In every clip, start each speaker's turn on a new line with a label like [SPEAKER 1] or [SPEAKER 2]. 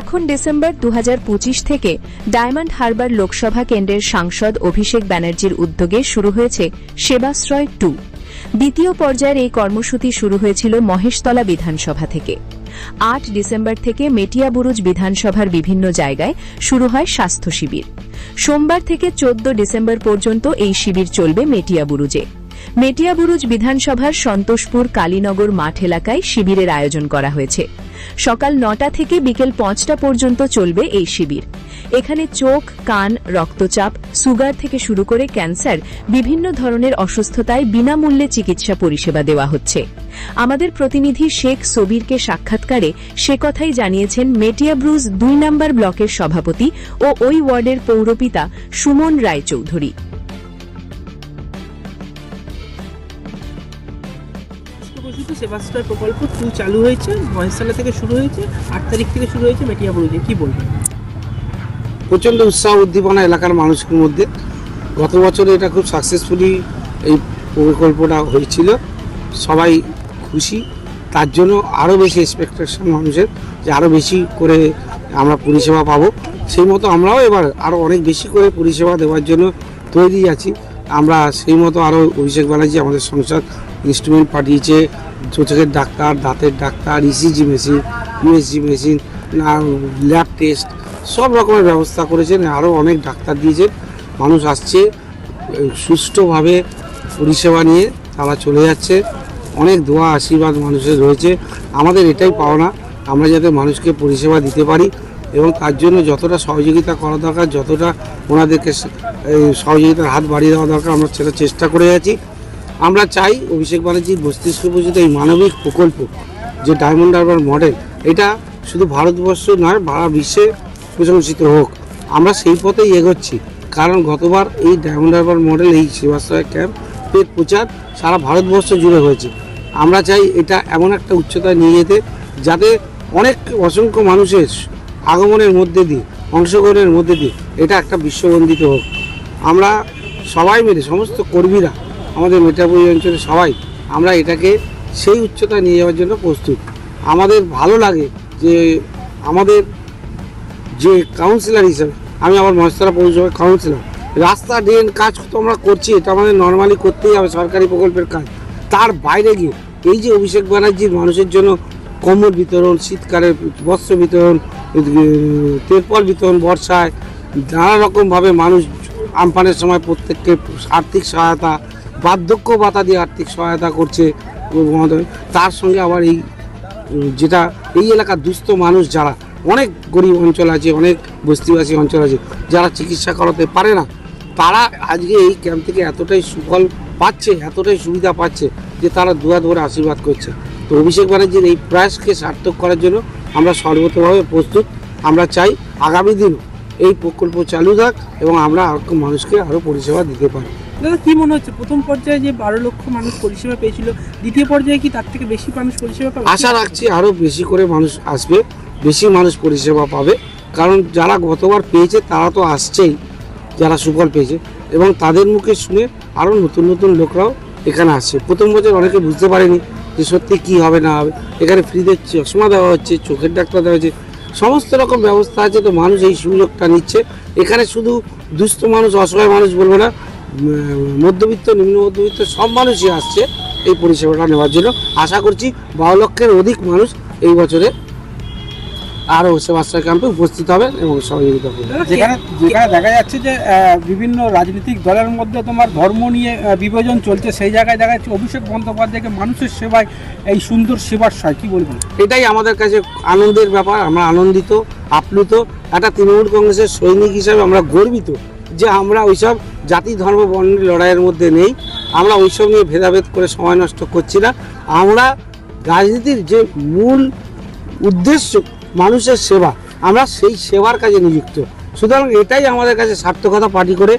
[SPEAKER 1] এখন ডিসেম্বর দু হাজার পঁচিশ থেকে ডায়মন্ড হারবার লোকসভা কেন্দ্রের সাংসদ অভিষেক ব্যানার্জির উদ্যোগে শুরু হয়েছে সেবাশ্রয় টু। দ্বিতীয় পর্যায়ের এই কর্মসূচি শুরু হয়েছিল মহেশতলা বিধানসভা থেকে। আট ডিসেম্বর থেকে মেটিয়াবুরুজ বিধানসভার বিভিন্ন জায়গায় শুরু হয় স্বাস্থ্য শিবির। সোমবার থেকে চোদ্দ ডিসেম্বর পর্যন্ত এই শিবির চলবে মেটিয়াবুরুজে। মেটিয়াবুরুজ বিধানসভার সন্তোষপুর কালীনগর মাঠ এলাকায় শিবিরের আয়োজন করা হয়েছে। সকাল নটা থেকে বিকেল পাঁচটা পর্যন্ত চলবে এই শিবির। এখানে চোখ, কান, রক্তচাপ, সুগার থেকে শুরু করে ক্যান্সার, বিভিন্ন ধরনের অসুস্থতায় বিনামূল্যে চিকিৎসা পরিষেবা দেওয়া হচ্ছে। আমাদের প্রতিনিধি শেখ সবিরকে সাক্ষাৎকারে সে কথাই জানিয়েছেন মেটিয়াব্রুজ দুই নম্বর ব্লকের সভাপতি ও ওই ওয়ার্ডের পৌরপিতা সুমন রায়চৌধুরী।
[SPEAKER 2] ঘোষিত সেবাশ্রয় প্রকল্প টু চালু হয়েছে মহেশতলা থেকে শুরু হয়েছে, আট তারিখ থেকে শুরু হয়েছে মেটিয়া মেটিয়াবুরুজে কি বলবেন?
[SPEAKER 3] প্রচণ্ড উৎসাহ উদ্দীপনা এলাকার মানুষের মধ্যে। গত বছরে এটা খুব সাকসেসফুলি এই প্রকল্পটা হয়েছিল। সবাই খুশি। তার জন্য আরও বেশি এক্সপেকটেশন মানুষের যে আরও বেশি করে আমরা পরিষেবা পাবো। সেই মতো আমরাও এবার আরও অনেক বেশি করে পরিষেবা দেওয়ার জন্য তৈরি আছি। আমরা সেই মতো আরও অভিষেক ব্যানার্জি আমাদের সংসদ ইনস্ট্রুমেন্ট পাঠিয়েছে চোখের ডাক্তার, দাঁতের doctor ECG machine USG machine lab test সব রকমের ব্যবস্থা করেছেন। আরও অনেক ডাক্তার দিয়েছেন। মানুষ আসছে, সুষ্ঠুভাবে পরিষেবা নিয়ে তারা চলে যাচ্ছে। অনেক দোয়া, আশীর্বাদ মানুষের রয়েছে। আমাদের এটাই পাওনা, আমরা যাতে মানুষকে পরিষেবা দিতে পারি এবং তার জন্য যতটা সহযোগিতা করা দরকার, যতটা ওনাদেরকে সহযোগিতার হাত বাড়িয়ে দেওয়া দরকার, আমরা সেটা চেষ্টা করে আছি। আমরা চাই অভিষেক ব্যানার্জির মস্তিষ্ক পূজিত এই মানবিক প্রকল্প যে ডায়মন্ড হারবার মডেল এটা শুধু ভারতবর্ষ নয়, সারা বিশ্বে প্রশংসিত হোক। আমরা সেই পথেই এগোচ্ছি। কারণ গতবার এই ডায়মন্ড হারবার মডেল এই সেবাশ্রয় ক্যাম্পের প্রচার সারা ভারতবর্ষ জুড়ে হয়েছে। আমরা চাই এটা এমন একটা উচ্চতায় নিয়ে যেতে, যাতে অনেক অসংখ্য মানুষের আগমনের মধ্যে দিয়ে, অংশগ্রহণের মধ্যে দিয়ে এটা একটা বিশ্ববন্দিত হোক। আমরা সবাই মিলে, সমস্ত কর্মীরা আমাদের মেটাপুরি অঞ্চলে সবাই, আমরা এটাকে সেই উচ্চতায় নিয়ে যাওয়ার জন্য প্রস্তুত। আমাদের ভালো লাগে যে আমাদের যে কাউন্সিলর হিসেবে, আমি আমার মহেশতলা পৌরসভার কাউন্সিলর রাস্তা ড্রেন কাজ তো আমরা করছি, এটা আমাদের নর্মালি করতেই হবে সরকারি প্রকল্পের কাজ। তার বাইরে গিয়ে, এই যে অভিষেক ব্যানার্জির মানুষের জন্য কম্বল বিতরণ শীতকালে বস্ত্র বিতরণ তেরপল বিতরণ বর্ষায়, নানা রকমভাবে মানুষ আমফানের সময় প্রত্যেককে আর্থিক সহায়তা বার্ধক্য ভাতা দিয়ে আর্থিক সহায়তা করছে তার সঙ্গে আবার এই যেটা, এই এলাকার দুস্থ মানুষ যারা, অনেক গরিব অঞ্চল আছে, অনেক বস্তিবাসী অঞ্চল আছে, যারা চিকিৎসা করাতে পারে না, তারা আজকে এই ক্যাম্প থেকে এতটাই সুফল পাচ্ছে, এতটাই সুবিধা পাচ্ছে, যে তারা দুয়া ধরে আশীর্বাদ করছে। তো অভিষেক ব্যানার্জির এই প্রয়াসকে সার্থক করার জন্য আমরা সর্বতভাবে প্রস্তুত। আমরা চাই আগামী দিনও এই প্রকল্প চালু থাক এবং আমরা আরও মানুষকে আরও পরিষেবা দিতে পারি।
[SPEAKER 2] দাদা, কি মনে হচ্ছে? প্রথম পর্যায়ে যে বারো লক্ষ মানুষ পরিষেবা পেয়েছিল, দ্বিতীয় পর্যায়ে কি তার থেকে বেশি মানুষ পরিষেবা পাবে?
[SPEAKER 3] আশা রাখছি আরও বেশি করে মানুষ আসবে, বেশি মানুষ পরিষেবা পাবে। কারণ যারা গতবার পেয়েছে, তারা তো আসছেই, যারা সুফল পেয়েছে। এবং তাদের মুখে শুনে আরও নতুন নতুন লোকরাও এখানে আসছে। প্রথম বছর অনেকে বুঝতে পারেনি যে সত্যি কী হবে, না হবে। এখানে ফ্রিতে চশমা দেওয়া হচ্ছে, চোখের ডাক্তার দেওয়া হচ্ছে। সমস্ত রকম ব্যবস্থা আছে, তো মানুষ এই সুযোগটা নিচ্ছে। এখানে শুধু দুস্থ মানুষ, অসহায় মানুষ বলব না মধ্যবিত্ত নিম্ন মধ্যবিত্ত সব মানুষই আসছে এই পরিষেবাটা নেওয়ার জন্য। আশা করছি বারো লক্ষের অধিক মানুষ এই বছরে আরও সেবাশ্রয় ক্যাম্পে উপস্থিত হবে এবং সহযোগিতা করবেন
[SPEAKER 2] দাদা,
[SPEAKER 4] যেখানে যেখানে দেখা যাচ্ছে যে বিভিন্ন রাজনৈতিক দলের মধ্যে তোমার ধর্ম নিয়ে বিভাজন চলছে সেই জায়গায় দেখা যাচ্ছে অভিষেক বন্দ্যোপাধ্যায়কে মানুষের সেবায় এই সুন্দর সেবার সয় কি বলবেন?
[SPEAKER 3] এটাই আমাদের কাছে আনন্দের ব্যাপার আমরা আনন্দিত আপ্লুত। একটা তৃণমূল কংগ্রেসের সৈনিক হিসাবে আমরা গর্বিত। যে আমরা ওইসব জাতি, ধর্ম বর্ণের লড়াইয়ের মধ্যে নেই। আমরা ওইসব নিয়ে ভেদাভেদ করে সময় নষ্ট করছি না। আমরা রাজনীতির যে মূল উদ্দেশ্য মানুষের সেবা, আমরা সেই সেবার কাজে নিযুক্ত। সুতরাং এটাই আমাদের কাছে সার্থকতা পার্টি করে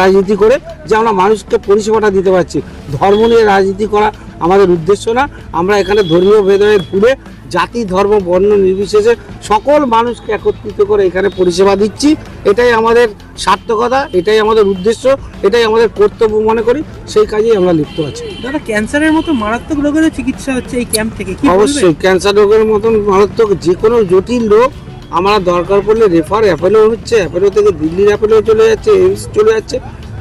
[SPEAKER 3] রাজনীতি করে যে আমরা মানুষকে পরিষেবাটা দিতে পারছি। ধর্ম নিয়ে রাজনীতি করা আমাদের উদ্দেশ্য না। আমরা এখানে ধর্মীয় ভেদাভেদ ভুলে জাতি ধর্ম বর্ণ নির্বিশেষে সকল মানুষকে একত্রিত করে এখানে পরিষেবা দিচ্ছি। এটাই আমাদের সার্থকতা এটাই আমাদের উদ্দেশ্য এটাই আমাদের কর্তব্য মনে করি। সেই কাজেই আমরা লিপ্ত আছি।
[SPEAKER 2] দাদা ক্যান্সারের মতো মারাত্মক রোগের চিকিৎসা হচ্ছে এই ক্যাম্প থেকে
[SPEAKER 3] অবশ্যই ক্যান্সার রোগের মতন মারাত্মক যে কোনো জটিল রোগ আমরা দরকার পড়লে রেফার অ্যাপেলো হচ্ছে অ্যাপেলো থেকে দিল্লির অ্যাপেলো চলে যাচ্ছে এইমস চলে যাচ্ছে।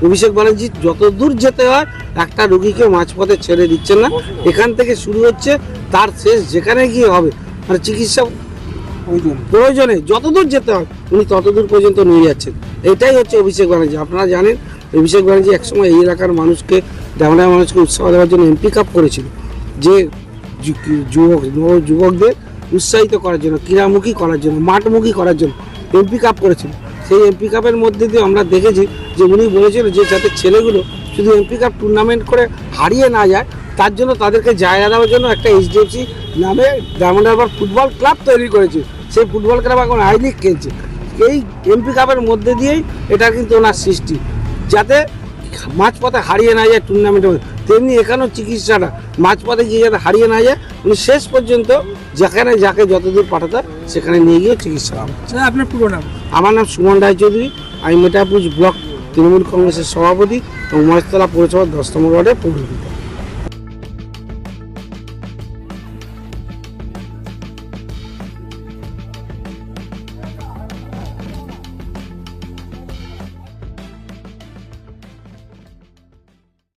[SPEAKER 3] অভিষেক ব্যানার্জি যত দূর যেতে হয় একটা রুগীকে মাঝপথে ছেড়ে দিচ্ছেন না। এখান থেকে শুরু হচ্ছে তার শেষ যেখানে গিয়ে হবে মানে চিকিৎসা প্রয়োজনে। যতদূর যেতে হয়, উনি ততদূর পর্যন্ত নিয়ে যাচ্ছেন। এটাই হচ্ছে অভিষেক ব্যানার্জি। আপনারা জানেন, অভিষেক ব্যানার্জি একসময় এই এলাকার মানুষকে ডামনার মানুষকে উৎসাহ দেওয়ার জন্য এমপি কাপ করেছিল। যে যুবক যুবকদের উৎসাহিত করার জন্য, ক্রীড়ামুখী করার জন্য, মাঠমুখী করার জন্য এমপি কাপ করেছিল। সেই এমপি কাপের মধ্যে দিয়ে আমরা দেখেছি যে উনি বলেছিলেন যে যাতে ছেলেগুলো শুধু এমপি কাপ টুর্নামেন্ট করে হারিয়ে না যায় তার জন্য তাদেরকে জায়গা দেওয়ার জন্য একটা এইচডিএফসি নামে ডায়মন্ড হারবার ফুটবল ক্লাব তৈরি করেছে। সেই ফুটবল ক্লাব এখন আই লিগ খেলছে। এই এমপি কাপের মধ্যে দিয়েই এটা কিন্তু ওনার সৃষ্টি। যাতে মাঝপথে হারিয়ে না যায় টুর্নামেন্টের মধ্যে। তেমনি এখানেও চিকিৎসাটা মাঝপথে গিয়ে যাতে হারিয়ে না যায় উনি শেষ পর্যন্ত যেখানে যাকে যতদূর পাঠাতে সেখানে নিয়ে গিয়ে চিকিৎসা হবে।
[SPEAKER 2] আপনার পুরো নাম?
[SPEAKER 3] আমার নাম সুমন রায়চৌধুরী আমি মেটাপুজ ব্লক তৃণমূল কংগ্রেসের সভাপতি এবং মহেশতলা পৌরসভার দশ নম্বর ওয়ার্ডের পৌরপিতা